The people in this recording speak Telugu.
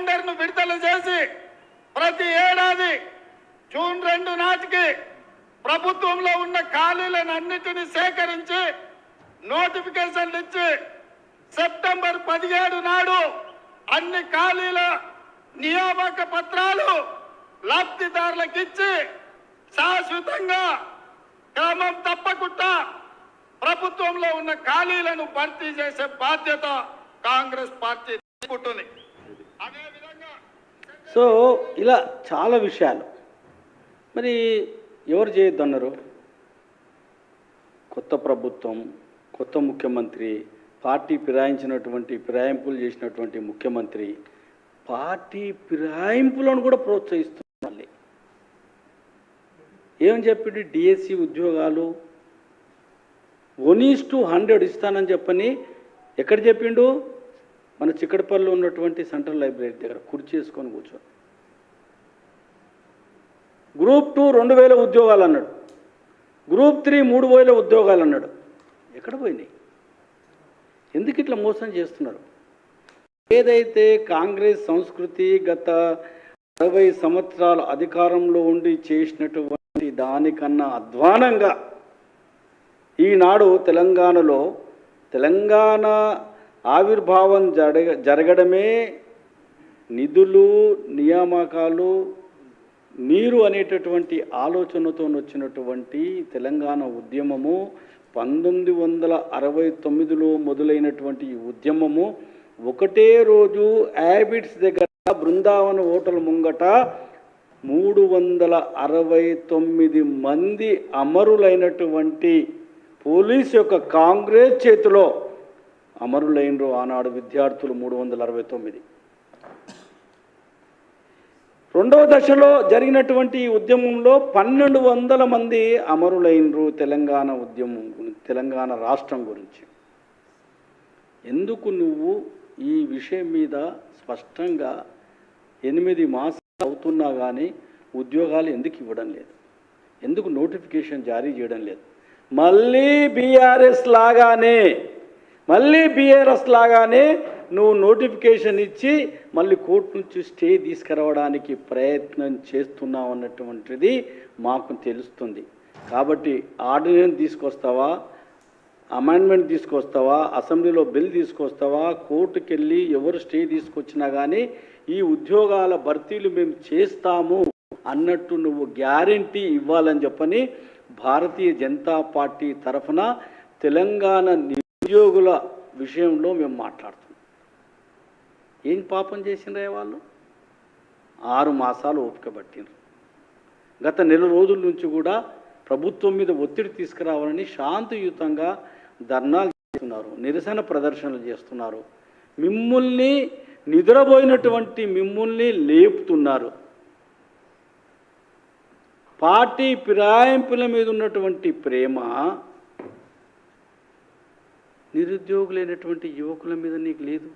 క్యాలెండర్ను విడుదల చేసి ప్రతి ఏడాది జూన్ రెండు నాటికి ప్రభుత్వంలో ఉన్న ఖాళీలను అన్నిటిని సేకరించి నోటిఫికేషన్లు ఇచ్చి సెప్టెంబర్ పదిహేడు నాడు అన్ని ఖాళీల నియామక పత్రాలు లబ్ధిదారులకు ఇచ్చి శాశ్వతంగా క్రమం తప్పకుండా ప్రభుత్వంలో ఉన్న ఖాళీలను భర్తీ చేసే బాధ్యత కాంగ్రెస్ పార్టీ తీసుకుంటుంది అదే సో ఇలా చాలా విషయాలు. మరి ఎవరు చేయొద్దన్నారు? కొత్త ప్రభుత్వం కొత్త ముఖ్యమంత్రి పార్టీ ఫిరాయించినటువంటి ఫిరాయింపులు చేసినటువంటి ముఖ్యమంత్రి పార్టీ ఫిరాయింపులను కూడా ప్రోత్సహిస్తున్నారు మళ్ళీ. ఏమని చెప్పిండు? డిఎస్సి ఉద్యోగాలు వన్ ఈస్ టు హండ్రెడ్ ఇస్తానని చెప్పని ఎక్కడ చెప్పిండు? మన చిక్కడపల్లిలో ఉన్నటువంటి సెంట్రల్ లైబ్రరీ దగ్గర కుర్చీ చేసుకొని కూర్చో. గ్రూప్ టూ రెండు వేల ఉద్యోగాలు అన్నాడు. గ్రూప్ త్రీ మూడు వేల ఉద్యోగాలు అన్నాడు. ఎక్కడ పోయినాయి? ఎందుకు ఇట్లా మోసం చేస్తున్నారు? ఏదైతే కాంగ్రెస్ సంస్కృతి గత అరవై సంవత్సరాల అధికారంలో ఉండి చేసినటువంటి దానికన్నా అధ్వానంగా ఈనాడు తెలంగాణలో తెలంగాణ ఆవిర్భావం జరగ జరగడమే నిధులు నియామకాలు నీరు అనేటటువంటి ఆలోచనతో వచ్చినటువంటి తెలంగాణ ఉద్యమము పంతొమ్మిది వందల అరవై తొమ్మిదిలో మొదలైనటువంటి ఈ ఉద్యమము ఒకటే రోజు యాబిట్స్ దగ్గర బృందావన హోటల్ ముంగట మూడు వందల అరవై తొమ్మిది మంది అమరులైనటువంటి పోలీస్ యొక్క కాంగ్రెస్ చేతిలో అమరులైనరు ఆనాడు విద్యార్థులు మూడు వందల అరవై తొమ్మిది. రెండవ దశలో జరిగినటువంటి ఈ ఉద్యమంలో పన్నెండు వందల మంది అమరులైనరు తెలంగాణ ఉద్యమం తెలంగాణ రాష్ట్రం గురించి. ఎందుకు నువ్వు ఈ విషయం మీద స్పష్టంగా ఎనిమిది మాసాలు అవుతున్నా కానీ ఉద్యోగాలు ఎందుకు ఇవ్వడం లేదు? ఎందుకు నోటిఫికేషన్ జారీ చేయడం లేదు? మళ్ళీ బీఆర్ఎస్ లాగానే మళ్ళీ బీఆర్ఎస్ లాగానే నువ్వు నోటిఫికేషన్ ఇచ్చి మళ్ళీ కోర్టు నుంచి స్టే తీసుకురావడానికి ప్రయత్నం చేస్తున్నావు అన్నటువంటిది మాకు తెలుస్తుంది. కాబట్టి ఆర్డినెన్స్ తీసుకొస్తావా? అమెండ్మెంట్ తీసుకొస్తావా? అసెంబ్లీలో బిల్ తీసుకొస్తావా? కోర్టుకి వెళ్ళి ఎవరు స్టే తీసుకొచ్చినా కానీ ఈ ఉద్యోగాల భర్తీలు మేము చేస్తాము అన్నట్టు నువ్వు గ్యారంటీ ఇవ్వాలని చెప్పని భారతీయ జనతా పార్టీ తరఫున తెలంగాణ ఉద్యోగుల విషయంలో మేము మాట్లాడుతున్నాం. ఏం పాపం చేసినరే వాళ్ళు? ఆరు మాసాలు ఓపిక పట్టినారు గత నెల రోజుల నుంచి కూడా ప్రభుత్వం మీద ఒత్తిడి తీసుకురావాలని శాంతియుతంగా ధర్నాలు చేస్తున్నారు నిరసన ప్రదర్శనలు చేస్తున్నారు. మిమ్మల్ని నిద్రపోయినటువంటి మిమ్మల్ని లేపుతున్నారు. పార్టీ ఫిరాయింపుల మీద ఉన్నటువంటి ప్రేమ నిరుద్యోగులైనటువంటి యువకుల మీద నీకు లేదు?